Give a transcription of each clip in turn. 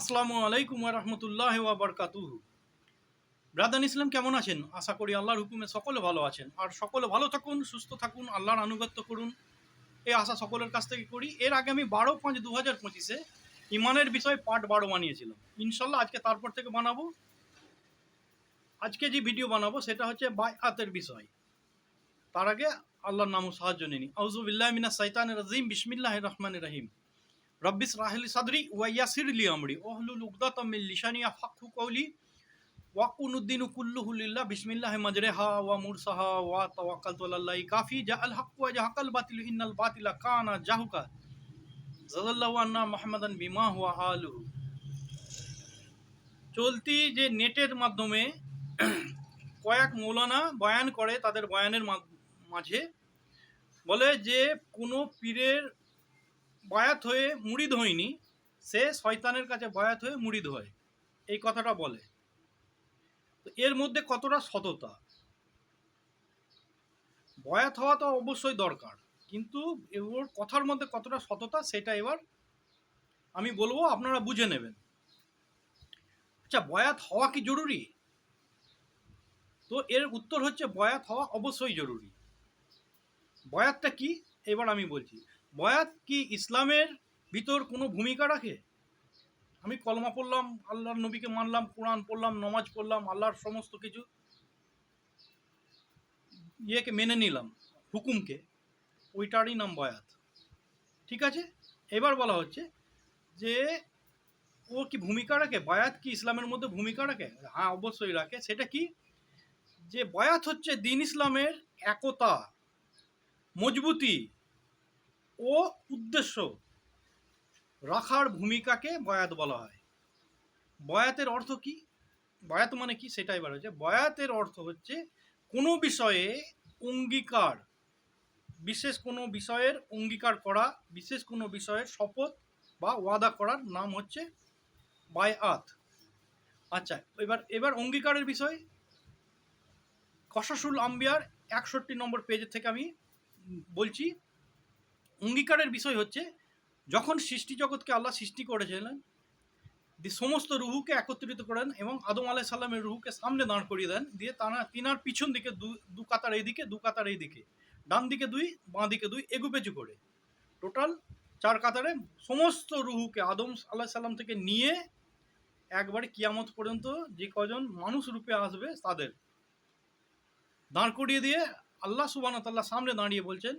আসসালামু আলাইকুম রহমতুল্লাহ বারকাতুহ। ব্রাদান ইসলাম, কেমন আছেন? আশা করি আল্লাহর হুকুমে সকলে ভালো আছেন। আর সকলে ভালো থাকুন, সুস্থ থাকুন, আল্লাহর আনুগত্য করুন। এই আশা সকলের কাছ থেকে করি। এর আগে আমি বারো পাঁচ দু হাজার পঁচিশে ইমানের বিষয়ে পার্ট বারো বানিয়েছিলাম। ইনশাল্লাহ আজকে তারপর থেকে বানাবো। আজকে যে ভিডিও বানাবো, সেটা হচ্ছে বায়াতের বিষয়। তার আগে আল্লাহর নাম ও সাহায্য নিনি আউজুবিল্লাহ মিনা সাইতান রাজিম। বিসমিল্লাহ রহমান রহিম। রব্বিস রাহলি সাদরি ওয়াইয়াসির লি আমরি। ওহলুল উকদাতাম মিন লিসানি আফাকহু কওলি। ওয়াকুনুদ্দিন কুল্লুহু লিল্লাহ বিসমিল্লাহ মাজরেহা ওয়া মুরসাহা ওয়া তাওয়াক্কালতু আলাল্লাহি কাফি। জাআল হক ওয়া জাহাকাল বাতিল, ইন্নাল বাতিলা কানা জাহুকা। জাযাল্লাহু আন্না মুহাম্মাদান বিমা হুয়া আলুহু চলতি যে নেটের মাধ্যমে কয়েক মৌলানা বয়ান করে তাদের বয়ানের মাঝে। বলে যে কোনো পীরের বয়াত হয়ে মুড়িদ হয়নি, সে শয়তানের কাছে বয়াত হয়ে মুড়িদ হয়। এই কথাটা বলে। এর মধ্যে কতটা সততা? বয়াত হওয়া তো অবশ্যই দরকার, কিন্তু ওর কথার মধ্যে কতটা সততা সেটা এবার আমি বলব, আপনারা বুঝে নেবেন। আচ্ছা বয়াত হওয়া কি জরুরি? তো এর উত্তর হচ্ছে বয়াত হওয়া অবশ্যই জরুরি। বয়াতটা কি? এবার আমি বলছি। বয়াত কি ইসলামের ভিতর কোনো ভূমিকা রাখে? আমি কলমা পড়লাম, আল্লাহর নবীকে মানলাম, কোরআন পড়লাম, নমাজ পড়লাম, আল্লাহর সমস্ত কিছু ইয়েকে মেনে নিলাম, হুকুমকে। ওইটারই নাম বয়াত। ঠিক আছে? এবার বলা হচ্ছে যে ও কি ভূমিকা রাখে? বয়াত কি ইসলামের মধ্যে ভূমিকা রাখে? হ্যাঁ অবশ্যই রাখে। সেটা কি? যে বয়াত হচ্ছে দিন ইসলামের একতা, মজবুতি ও উদ্দেশ্য রাখার ভূমিকাকে বয়াত বলা হয়। বয়াতের অর্থ কি? বয়াত মানে কি? সেটা এবার হচ্ছে বয়াতের অর্থ হচ্ছে কোনো বিষয়ে অঙ্গীকার, বিশেষ কোনো বিষয়ের অঙ্গীকার করা, বিশেষ কোনো বিষয়ের শপথ বা ওয়াদা করার নাম হচ্ছে বায়াত। আচ্ছা এবার এবার অঙ্গীকারের বিষয়। কসাসুল আম্বিয়ার একষট্টি নম্বর পেজ থেকে আমি বলছি অঙ্গীকারের বিষয় হচ্ছে, যখন সৃষ্টি জগৎকে আল্লাহ সৃষ্টি করেছিলেন সমস্ত রুহুকে একত্রিত করেন এবং আদম আলাহ সাল্লামের রুহুকে সামনে দাঁড় করিয়ে দেন, দিয়ে তারা তিনার পিছন দিকে দু দু কাতার এইদিকে, দু কাতার এইদিকে, ডান দিকে দুই, বাঁ দিকে দুই এগুপেচু করে। টোটাল চার কাতারে সমস্ত রুহুকে আদম আলাহ সাল্লাম থেকে নিয়ে একবারে কিয়ামত পর্যন্ত যে কজন মানুষ রূপে আসবে, তাদের দাঁড় করিয়ে দিয়ে আল্লাহ সুবান তাল্লাহ সামনে দাঁড়িয়ে বলছেন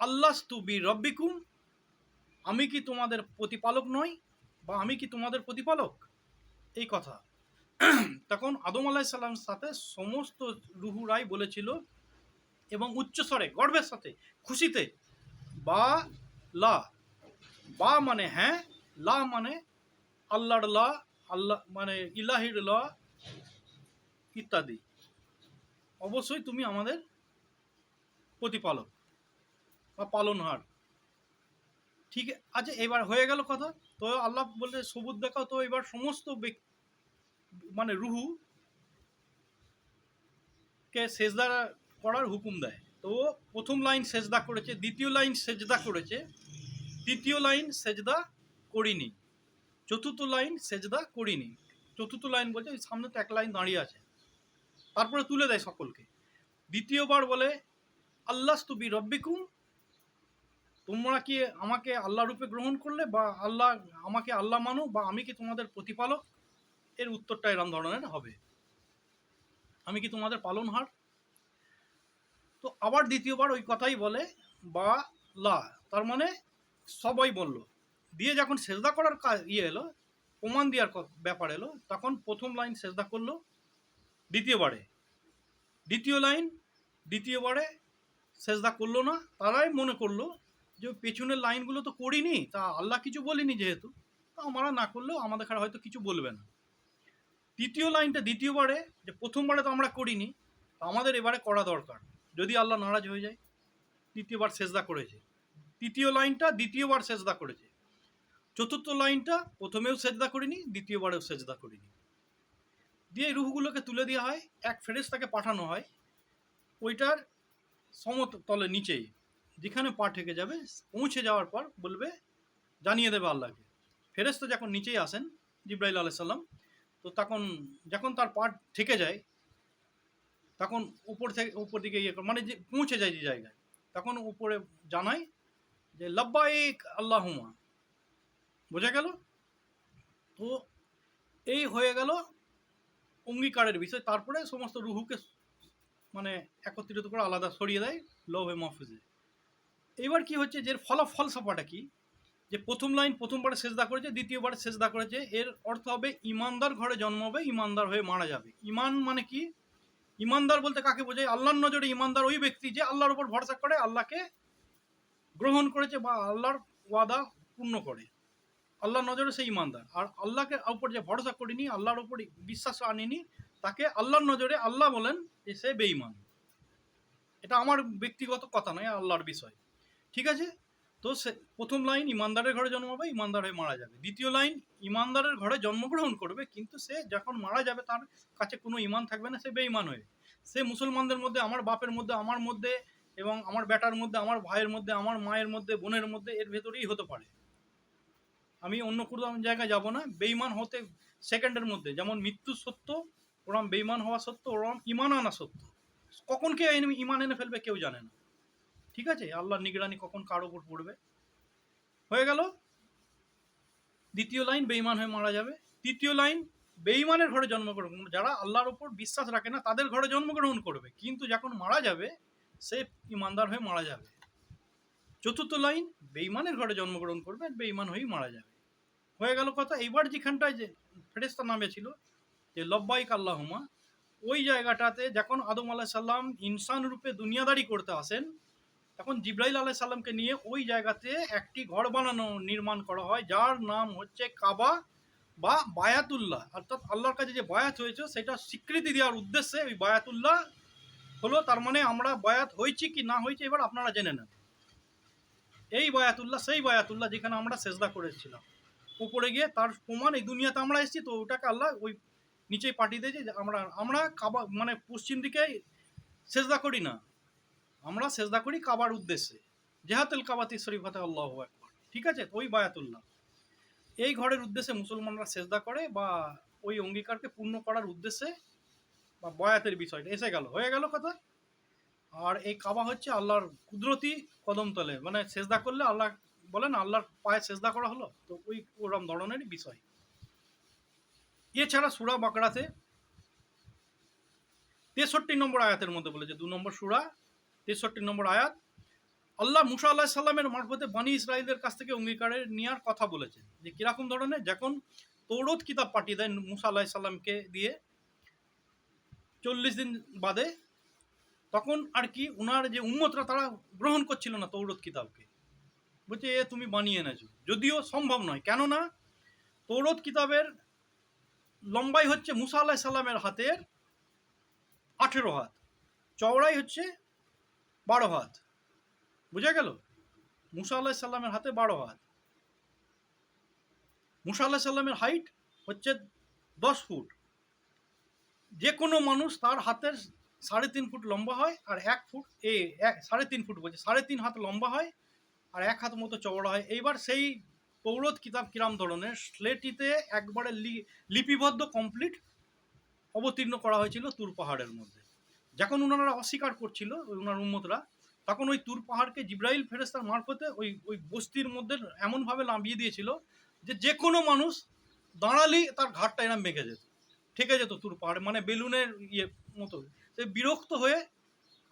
আল্লাহ তু বি রব্বিকুম, আমি কি তোমাদের প্রতিপালক নই বা আমি কি তোমাদের প্রতিপালক? এই কথা। তখন আদম আলাহ সাল্লামের সাথে সমস্ত রুহুরাই বলেছিল এবং উচ্চস্বরে গর্বের সাথে, খুশিতে, বা লা, বা মানে হ্যাঁ লা মানে আল্লাহর লা, আল্লাহ মানে ইলাহির লা ইত্যাদি। অবশ্যই তুমি আমাদের প্রতিপালক। বা পালনহার। ঠিক আছে এবার হয়ে গেল কথা। তো আল্লাহ বলতে সবুজ দেখাও তো এবার সমস্ত মানে রুহু কে সেজদা করার হুকুম দেয়। তো প্রথম লাইন সেজদা করেছে, দ্বিতীয় লাইন সেজদা করেছে, তৃতীয় লাইন সেজদা করিনি, চতুর্থ লাইন সেজদা করিনি। চতুর্থ লাইন বলছে সামনে তো এক লাইন দাঁড়িয়ে আছে। তারপরে তুলে দেয় সকলকে। দ্বিতীয়বার বলে আল্লাহ তুবি রব্বিকুম তোমরা কি আমাকে আল্লাহ রূপে গ্রহণ করলে বা আল্লাহ আমাকে আল্লাহ মানো বা আমি কি তোমাদের প্রতিপালক? এর উত্তরটা এরম ধরনের হবে। আমি কি তোমাদের পালনহার? তো আবার দ্বিতীয়বার ওই কথাই বলে, বা লা, তার মানে সবাই বলল। দিয়ে যখন সেজদা করার ইয়ে এলো, প্রমাণ দেওয়ার ব্যাপার এলো, তখন প্রথম লাইন সেজদা করল দ্বিতীয়বারে। দ্বিতীয় লাইন দ্বিতীয়বারে সেজদা করল না, তারাই মনে করল যে পেছনের লাইনগুলো তো করিনি, তা আল্লাহ কিছু বলিনি যেহেতু, তা আমরা না করলেও আমাদের হয়তো কিছু বলবে না। তৃতীয় লাইনটা দ্বিতীয়বারে, যে প্রথমবারে তো আমরা করিনি, তা আমাদের এবারে করা দরকার, যদি আল্লাহ নারাজ হয়ে যায়, তৃতীয়বার সেজদা করেছে। তৃতীয় লাইনটা দ্বিতীয়বার সেজদা করেছে। চতুর্থ লাইনটা প্রথমেও সেজদা করিনি, দ্বিতীয়বারেও সেজদা করিনি। দিয়ে রুহগুলোকে তুলে দেওয়া হয়, এক ফেরেস তাকে পাঠানো হয়, ওইটার সমতলে, নিচেই। যেখানে পা ঠেকে যাবে, পৌঁছে যাওয়ার পর বলবে, জানিয়ে দেবে আল্লাহকে। ফেরেস্তা যখন নিচেই আসেন, জিব্রাইল আলাইসাল্লাম তো তখন যখন তার পা ঠেকে যায়, তখন উপর থেকে, উপর দিকে ইয়ে মানে যে পৌঁছে যায় যে জায়গায়, তখন উপরে জানায় যে, লব্বাইক আল্লাহুমা। বোঝা গেল? তো এই হয়ে গেল অঙ্গীকারের বিষয়। তারপরে সমস্ত রুহুকে মানে একত্রিত করে আলাদা সরিয়ে দেয় লৌহে মাহফুজে এবার কি হচ্ছে যে ফলাফল সাপাটা কি? যে প্রথম লাইন প্রথমবারে সেজদা করেছে দ্বিতীয়বারে সেজদা করেছে, এর অর্থ হবে ইমানদার ঘরে জন্ম হবে, ইমানদার হয়ে মারা যাবে। ইমান মানে কি? ইমানদার বলতে কাকে বোঝায়? আল্লাহর নজরে ইমানদার ওই ব্যক্তি যে আল্লাহর উপর ভরসা করে, আল্লাহকে গ্রহণ করেছে বা আল্লাহর ওয়াদা পূর্ণ করে। আল্লাহর নজরে সে ইমানদার। আর আল্লাহকে উপর যে ভরসা করিনি, আল্লাহর উপর বিশ্বাস আনিনি, তাকে আল্লাহর নজরে আল্লাহ বলেন যে সে বেঈমান। এটা আমার ব্যক্তিগত কথা নয়, আল্লাহর বিষয়। ঠিক আছে? তো সে প্রথম লাইন, ইমানদারের ঘরে জন্মাবে ইমানদার হয়ে মারা যাবে। দ্বিতীয় লাইন, ইমানদারের ঘরে জন্মগ্রহণ করবে, কিন্তু সে যখন মারা যাবে, তার কাছে কোনো ইমান থাকবে না, সে বেঈমান হয়ে সে মুসলমানদের মধ্যে, আমার বাপের মধ্যে, আমার মধ্যে এবং আমার বেটার মধ্যে, আমার ভাইয়ের মধ্যে, আমার মায়ের মধ্যে, বোনের মধ্যে, এর ভেতরেই হতে পারে। আমি অন্য কোনো জায়গায় যাব না, বেঈমান হতে সেকেন্ডের মধ্যে। যেমন মৃত্যু সত্য, ওরম বেঈমান হওয়া সত্য, ওরম ইমান আনা সত্য। কখন কে ইমান এনে ফেলবে কেউ জানে না। ঠিক আছে? আল্লাহর নিগরানি কখন কার ওপর পড়বে? হয়ে গেল? দ্বিতীয় লাইন, বেঈমান হয়ে মারা যাবে। তৃতীয় লাইন, বেঈমানের ঘরে জন্মগ্রহণ। যারা আল্লাহর ওপর বিশ্বাস রাখে না, তাদের ঘরে জন্মগ্রহণ করবে। কিন্তু যখন মারা যাবে, সে ইমানদার হয়ে মারা যাবে। চতুর্থ লাইন, বেঈমানের ঘরে জন্মগ্রহণ করবে আর বেঈমান হয়েই মারা যাবে। হয়ে গেল কথা। এইবার যেখানটায় যে ফেরেস্তা নামে ছিল, যে লব্বাইক আল্লাহুমা, ওই জায়গাটাতে যখন আদম আলাহ সাল্লাম ইনসান রূপে দুনিয়াদারি করতে আসেন তখন জিব্রাইল আলাহ সাল্লামকে নিয়ে ওই জায়গাতে একটি ঘর বানানো নির্মাণ করা হয়, যার নাম হচ্ছে কাবা বা বায়াতুল্লাহ। অর্থাৎ আল্লাহর কাছে যে বায়াত হয়েছে, সেটা স্বীকৃতি দেওয়ার উদ্দেশ্যে ওই বায়াতুল্লাহ হলো, তার মানে আমরা বায়াত হয়েছি কি না হয়েছে এবার আপনারা জেনে নেন। এই বায়াতুল্লাহ, সেই বায়াতুল্লাহ যেখানে আমরা সেজদা করেছিলাম। উপরে গিয়ে তার প্রমাণ, এই দুনিয়াতে আমরা এসেছি, তো ওটাকে আল্লাহ ওই নিচেই পাঠিয়ে দিয়েছে আমরা আমরা কাবা মানে পশ্চিম দিকে সেজদা করি না। আমরা সেজদা করি কাবার উদ্দেশ্যে। জেহাতুল কাবাতি শরীফাতে আল্লাহ একবার ঠিক আছে? ওই বায়াতুল্লাহ। এই ঘরের উদ্দেশ্যে মুসলমানরা সেজদা করে বা ওই অঙ্গীকারকে পূর্ণ করার উদ্দেশ্যে বা বয়াতের বিষয়টা এসে গেল। হয়ে গেল কথা? আর এই কাবা হচ্ছে আল্লাহর কুদরতি কদমতলে মানে সেজদা করলে আল্লাহ বলেন, আল্লাহর পায়ে সেজদা করা হলো? তো ওই ওরম ধরনেরই বিষয়। এছাড়া সুরা বাকড়াতে তেষট্টি নম্বর আয়াতের মধ্যে বলেছে, দু নম্বর সুরা তেষট্টি নম্বর আয়াত, আল্লাহ মুসা আল্লাহ সাল্লামের মারফতে বানী ইসরায়েলদের কাছ থেকে অঙ্গীকারের নেওয়ার কথা বলেছেন যে কীরকম ধরনের, যখন তৌরত কিতাব পাঠিয়ে দেন মুসা আল্লাহ সাল্লামকে দিয়ে চল্লিশ দিন বাদে, তখন আর কি ওনার যে উম্মতরা তারা গ্রহণ করছিল না তৌরত কিতাবকে। বলছে, এ তুমি বানিয়ে এনেছো। যদিও সম্ভব নয়, কেননা তৌরত কিতাবের লম্বাই হচ্ছে মুসা আল্লাহ সাল্লামের হাতের আঠেরো হাত, চওড়াই হচ্ছে বারো হাত। বুঝা গেল? মুসা আল্লাহ সাল্লামের হাতে বারো হাত। মুসা আল্লাহ সাল্লামের হাইট হচ্ছে দশ ফুট। যে কোনো মানুষ তার হাতের সাড়ে তিন ফুট লম্বা হয় আর এক ফুট এ, এক, সাড়ে তিন ফুট বলছে, সাড়ে তিন হাত লম্বা হয় আর এক হাত মতো চওড়া হয়। এইবার সেই পৌরত কিতাব কিরাম ধরনের স্লেটিতে একবারে লিপিবদ্ধ কমপ্লিট অবতীর্ণ করা হয়েছিল তুর পাহাড়ের মধ্যে। যখন ওনারা অস্বীকার করছিল ওনার উম্মতরা, তখন ওই তুর পাহাড়কে জিব্রাইল ফেরেস্তার মারফতে ওই ওই বস্তির মধ্যে এমনভাবে নামিয়ে দিয়েছিল যে যে কোনো মানুষ দাঁড়ালেই তার ঘাটটা এরম বেঁকে যেত। ঠেকে যেত তুর পাহাড়ে মানে বেলুনের ইয়ে মতো। সে বিরক্ত হয়ে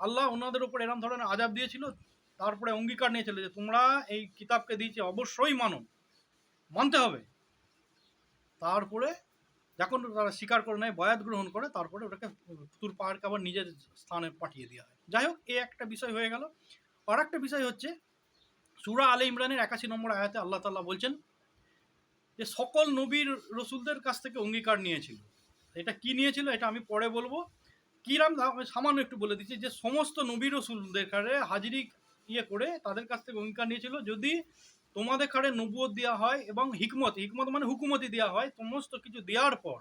আল্লাহ ওনাদের উপর এরম ধরনের আজাব দিয়েছিল, তারপরে অঙ্গীকার নিয়েছিল যে তোমরা এই কিতাবকে দিয়েছে অবশ্যই মানো, মানতে হবে। তারপরে যখন তারা স্বীকার করে নেয়, বয়াত গ্রহণ করে, তারপরে ওটাকে তুর পাহাড়কে আবার নিজের স্থানে পাঠিয়ে দেওয়া হয়। যাই হোক, এ একটা বিষয় হয়ে গেল। আর একটা বিষয় হচ্ছে, সুরা আলে ইমরানের একাশি নম্বর আয়াতে আল্লাহ তাল্লাহ বলছেন যে, সকল নবীর রসুলদের কাছ থেকে অঙ্গীকার নিয়েছিল। এটা কি নিয়েছিল, এটা আমি পরে বলব। কিরাম সামান্য একটু বলে দিচ্ছি যে, সমস্ত নবী রসুলদের কারে হাজিরি ইয়ে করে তাদের কাছ থেকে অঙ্গীকার নিয়েছিল। যদি তোমাদের কারে নবুয়ত দেওয়া হয় এবং হিকমত হিকমত মানে হুকুমতি দেওয়া হয়, সমস্ত কিছু দেওয়ার পর।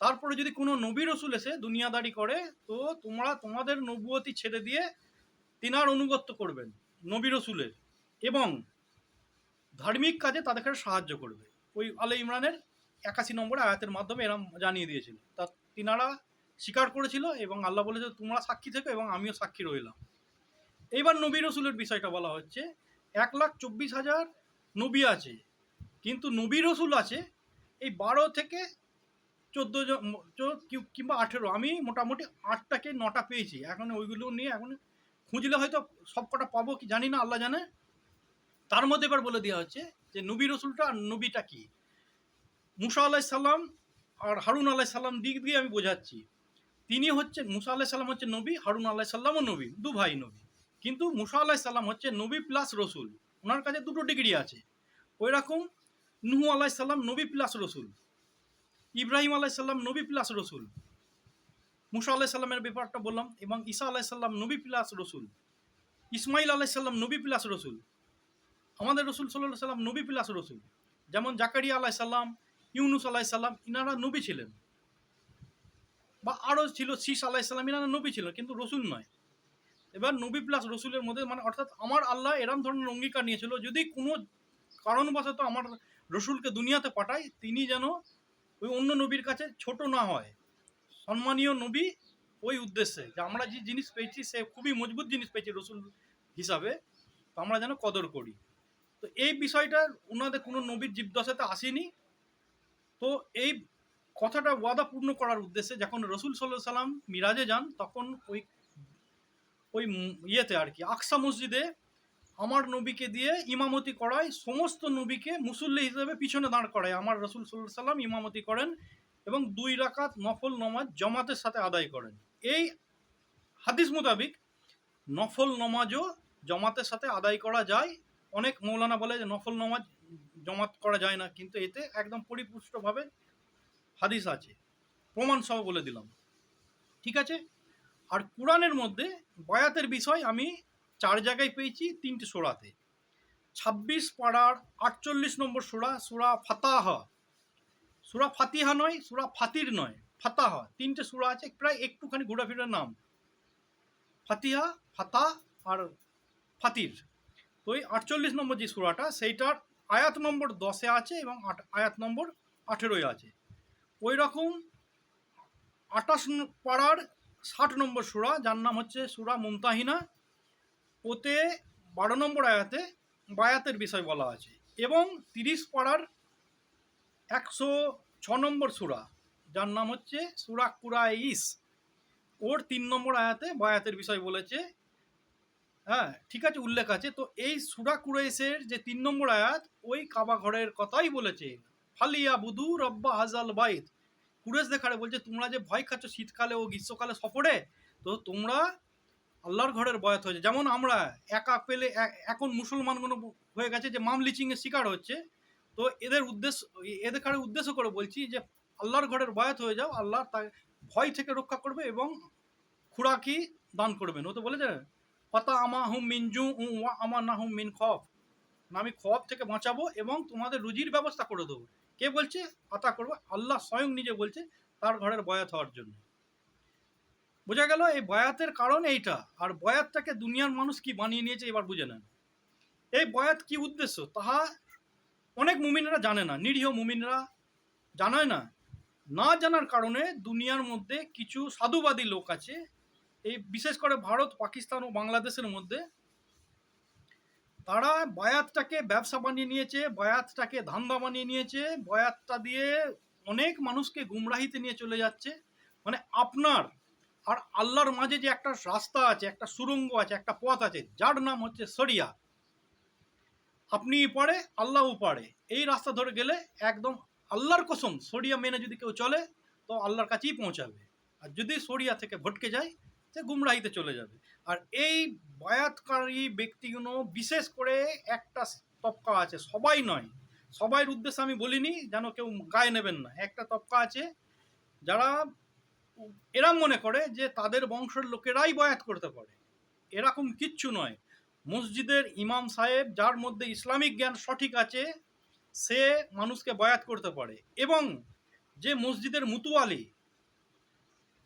তারপরে যদি কোনো নবী রসুল এসে দুনিয়াদারি করে, তো তোমরা তোমাদের নবুয়তি ছেড়ে দিয়ে তিনার অনুগত্য করবেন, নবী রসুলের। এবং ধার্মিক কাজে তাদেরকে সাহায্য করবে। ওই আলে ইমরানের একাশি নম্বর আয়াতের মাধ্যমে এরম জানিয়ে দিয়েছিল। তা তিনারা স্বীকার করেছিল এবং আল্লাহ বলেছে, তোমরা সাক্ষী থেকো এবং আমিও সাক্ষী রইলাম। এইবার নবী রসুলের বিষয়টা বলা হচ্ছে এক লাখ চব্বিশ হাজার নবী আছে। কিন্তু নবী রসুল আছে এই বারো থেকে চোদ্দ জন কিংবা আঠেরো। আমি মোটামুটি আটটাকে নটা পেয়েছি। এখন ওইগুলো নিয়ে এখন খুঁজলে হয়তো সব কটা পাবো কি জানি না, আল্লাহ জানে। তার মধ্যে এবার বলে দেওয়া হচ্ছে যে নবী রসুলটা আর নবীটা কি? মুসা আলাহ সাল্লাম আর হারুন আলাহ সাল্লাম দিক দিয়ে আমি বোঝাচ্ছি। তিনি হচ্ছে মুসা আলাহ সাল্লাম হচ্ছে নবী, হারুন আলাহ সাল্লামও নবী, দু ভাই নবী। কিন্তু মুসা আলাহ সাল্লাম হচ্ছে নবী প্লাস রসুল। ওনার কাছে দুটো ডিগ্রি আছে। ওই রকম নুহু আলাহ সাল্লাম নবী প্লাস রসুল। ইব্রাহিম আলাহ সাল্লাম নবী প্লাস রসুল। মুসা আলাহ সাল্লামের ব্যাপারটা বললাম এবং ঈসা আলাহ সাল্লাম নবী প্লাস রসুল। ইসমাইল আলাহ সাল্লাম নবী প্লাস রসুল। আমাদের রসুল সাল্লাহ সাল্লাম নবী প্লাস রসুল। যেমন জাকারিয়া আলাহ সাল্লাম ইউনুস আলাহ সাল্লাম ইনারা নবী ছিলেন। বা আরও ছিল শীষ আলাহ সাল্লাম ইনারা নবী ছিলেন, কিন্তু রসুল নয়। এবার নবী প্লাস রসুলের মধ্যে মানে অর্থাৎ আমার আল্লাহ এরম ধরনের অঙ্গীকার নিয়েছিল, যদি কোনো কারণবশত আমার রসুলকে দুনিয়াতে পাঠায়, তিনি যেন ওই অন্য নবীর কাছে ছোট না হয়। সম্মানীয় নবী ওই উদ্দেশ্যে, যে আমরা যে জিনিস পেয়েছি, সে খুবই মজবুত জিনিস পেয়েছি রসুল হিসাবে, তো আমরা যেন কদর করি। তো এই বিষয়টা ওনাদের কোনো নবীর জীবদশাতে আসেনি। তো এই কথাটা ওয়াদা পূর্ণ করার উদ্দেশ্যে যখন রসুল সাল্লাহ সাল্লাম মিরাজে যান, তখন ওই ওই ইয়েতে আর কি, আকসা মসজিদে আমার নবীকে দিয়ে ইমামতি করায়, সমস্ত নবীকে মুসল্লি হিসেবে পিছনে দাঁড় করায়। আমার রসুল সাল্লাহ সাল্লাম ইমামতি করেন এবং দুই রাকাত নফল নমাজ জমাতের সাথে আদায় করেন। এই হাদিস মোতাবিক নফল নমাজও জমাতের সাথে আদায় করা যায়। অনেক মৌলানা বলে যে নফল নমাজ জমাত করা যায় না, কিন্তু এতে একদম পরিপুষ্টভাবে হাদিস আছে। প্রমাণ সহ বলে দিলাম। ঠিক আছে? আর কোরআনের মধ্যে বয়াতের বিষয় আমি চার জায়গায় পেয়েছি তিনটে সোরাতে। ছাব্বিশ পাড়ার আটচল্লিশ নম্বর সোরা, সুরা ফাতাহা। সুরা ফাতিহা নয়, সুরা ফাতির নয়, ফাতাহা। তিনটে সুরা আছে, প্রায় একটুখানি ঘোরাফেরার নাম। ফাতিহা ফাতা আর ফাতির। তো এই আটচল্লিশ নম্বর যে সুরাটা, সেইটার আয়াত নম্বর দশে আছে এবং আয়াত নম্বর আঠেরোয় আছে। ওই রকম আটাশ ন- পাড়ার ষাট নম্বর সুরা, যার নাম হচ্ছে সুরা মুমতাহিনা। ওতে বারো নম্বর আয়াতে বায়াতের বিষয় বলা আছে এবং তিরিশ পাড়ার একশো ছ নম্বর সুরা, যার নাম হচ্ছে সুরা কুরাইস ওর তিন নম্বর আয়াতে বায়াতের বিষয় বলেছে। হ্যাঁ ঠিক আছে, উল্লেখ আছে। তো এই সুরা কুরাইসের যে তিন নম্বর আয়াত, ওই কাবা ঘরের কথাই বলেছে। ফালিয়া বুধু রব্বা হাজাল বাইত। কুরেশ দেখারে বলছে, তোমরা যে ভয় খাচ্ছ শীতকালে ও গ্রীষ্মকালে সফরে, তো তোমরা আল্লাহর ঘরের বয়াত হয়েছে। যেমন আমরা একা পেলে এখন মুসলমানগুলো হয়ে গেছে যে মাম লিচিংয়ের শিকার হচ্ছে। তো এদের উদ্দেশ্য, এদের কারে উদ্দেশ্য করে বলছি যে, আল্লাহর ঘরের বয়াত হয়ে যাও, আল্লাহ তার ভয় থেকে রক্ষা করবে এবং খুরাকি দান করবেন ও তো বলেছে, পাতা আমা হুম মিনজু উ আমা না হুম মিন খফ না আমি খফ থেকে বাঁচাবো এবং তোমাদের রুজির ব্যবস্থা করে দেবো। কে বলছে? আতা করবে। আল্লাহ স্বয়ং নিজে বলছে তার ঘরের বয়াত হওয়ার জন্য। বোঝা গেল এই বয়াতের কারণ এইটা। আর বয়াতটাকে দুনিয়ার মানুষ কি বানিয়ে নিয়েছে এবার বুঝে নেন। এই বয়াত কি উদ্দেশ্য? তাহা অনেক মুমিনরা জানে না। নিরীহ মুমিনরা জানায় না। না জানার কারণে দুনিয়ার মধ্যে কিছু সাধুবাদী লোক আছে। এই বিশেষ করে ভারত, পাকিস্তান ও বাংলাদেশের মধ্যে তারা বয়াতটাকে ব্যবসা বানিয়ে নিয়েছে, বয়াতটাকে ধান্দা বানিয়ে নিয়েছে, বয়াতটা দিয়ে অনেক মানুষকে গুমরাহিতে নিয়ে চলে যাচ্ছে। মানে আপনার আর আল্লাহর মাঝে যে একটা রাস্তা আছে, একটা সুরঙ্গ আছে, একটা পথ আছে, যার নাম হচ্ছে সরিয়া আপনি পারে, আল্লাহও পারে। এই রাস্তা ধরে গেলে একদম আল্লাহর কসম সরিয়া মেনে যদি কেউ চলে, তো আল্লাহর কাছেই পৌঁছাবে। আর যদি সরিয়া থেকে ভটকে যায় সে গুমরাহিতে চলে যাবে। আর এই বায়াতকারী ব্যক্তিগুলো বিশেষ করে একটা তপকা আছে, সবাই নয়। সবাইয়ের উদ্দেশ্যে আমি বলিনি, যেন কেউ গায়ে নেবেন না। একটা তপকা আছে, যারা এরা মনে করে যে তাদের বংশের লোকেরাই বয়াত করতে পারে। এরকম কিচ্ছু নয়। মসজিদের ইমাম সাহেব, যার মধ্যে ইসলামিক জ্ঞান সঠিক আছে, সে মানুষকে বয়াত করতে পারে। এবং যে মসজিদের মুতুয়ালি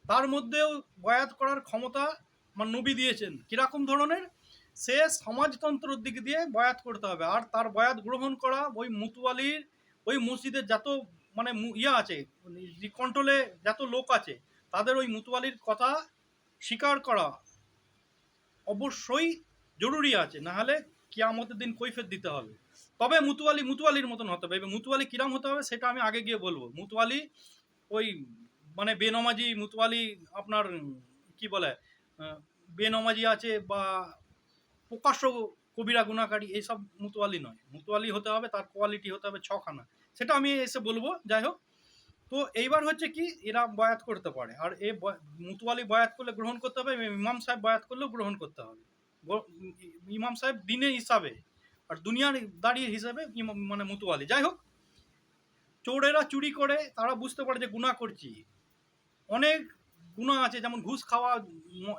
তার মধ্যেও বয়াত করার ক্ষমতা আমার নবী দিয়েছেন। কীরকম ধরনের? সে সমাজতন্ত্রের দিক দিয়ে বয়াত করতে হবে। আর তার বয়াত গ্রহণ করা ওই মুতুয়ালির ওই মসজিদের যত মানে ইয়ে আছে কন্ট্রোলে যত লোক আছে, তাদের ওই মুতুয়ালির কথা স্বীকার করা অবশ্যই জরুরি আছে। না হলে কিয়ামতের দিন কৈফেত দিতে হবে। তবে মুতুয়ালি মুতুয়ালির মতন হতে হবে। এবার মুতুয়ালি কিরাম হতে হবে সেটা আমি আগে গিয়ে বলব। মুতুয়ালি ওই মানে বেনমাজি মুতুয়ালি আপনার, কি বলে বেনমাজি আছে বা প্রকাশ্য কবিরা, গুণাকারী, এইসব মুতুয়ালি নয়। মুতুয়ালি হতে হবে, তার কোয়ালিটি হতে হবে ছখানা। সেটা আমি এসে বলব, যাই হোক। তো এইবার হচ্ছে কি, এরা বয়াত করতে পারে। আর এ মুতুয়ালি বয়াত করলে গ্রহণ করতে হবে ইমাম সাহেব বয়াত করলেও গ্রহণ করতে হবে। ইমাম সাহেব দিনের হিসাবে, আর দুনিয়ার দাঁড়িয়ে হিসাবে মানে মুতুয়ালি যাই হোক, চোরেরা চুরি করে, তারা বুঝতে পারে যে গুণা করছি। অনেক গুণা আছে, যেমন ঘুষ খাওয়া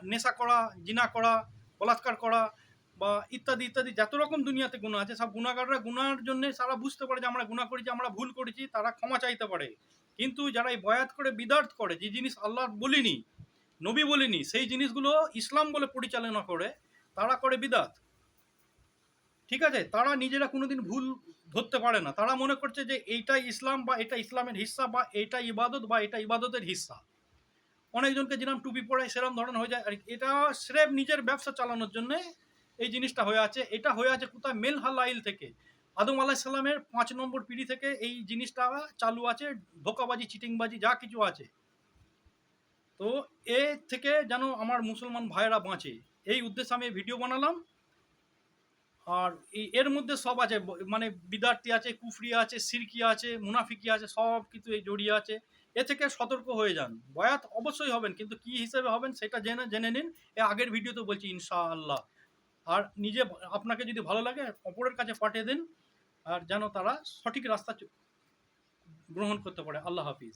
নেশা করা, জিনা করা, বলাৎকার করা বা ইত্যাদি ইত্যাদি, যত রকম দুনিয়াতে গুণা আছে, সব গুণাগাররা গুণার জন্য সারা বুঝতে পারে যে আমরা গুণা করেছি আমরা ভুল করেছি, তারা ক্ষমা চাইতে পারে। কিন্তু যারা এই বয়াত করে, বিদার্থ করে, যে জিনিস আল্লাহ বলিনি, নবী বলিনি, সেই জিনিসগুলো ইসলাম বলে পরিচালনা করে, তারা করে বিদাত। ঠিক আছে? তারা নিজেরা কোনোদিন ভুল ধরতে পারে না। তারা মনে করছে যে এইটাই ইসলাম বা এটা ইসলামের হিস্সা বা এটা ইবাদত বা এটা ইবাদতের হিস্সা অনেকজনকে যেরকম টুপি পরে সেরকম ধরনের হয়ে যায়। আর এটা স্রেফ নিজের ব্যবসা চালানোর জন্য এই জিনিসটা হয়ে আছে। এটা হয়ে আছে কোথায়? মেল হালাইল থেকে। আদম আলাহিসাল্লামের পাঁচ নম্বর পিঢ়ি থেকে এই জিনিসটা চালু আছে। ধোকাবাজি, চিটিংবাজি, যা কিছু আছে। তো এ থেকে যেন আমার মুসলমান ভাইয়েরা বাঁচে। এই উদ্দেশ্যে আমি ভিডিও বানালাম। আর এর মধ্যে সব আছে। মানে বিদ্যার্থী আছে, কুফরি আছে, সিরকি আছে, মুনাফিকি আছে, সব কিছু এই জড়িয়ে আছে। এ থেকে সতর্ক হয়ে যান। বয়াত অবশ্যই হবেন, কিন্তু কি হিসেবে হবেন সেটা জেনে জেনে নিন। এ আগের ভিডিওতে বলছি, ইনশাআল্লাহ। আর নিজে আপনাকে যদি ভালো লাগে, অপরের কাছে পাঠিয়ে দিন, আর যেন তারা সঠিক রাস্তা গ্রহণ করতে পারে। আল্লাহ হাফিজ।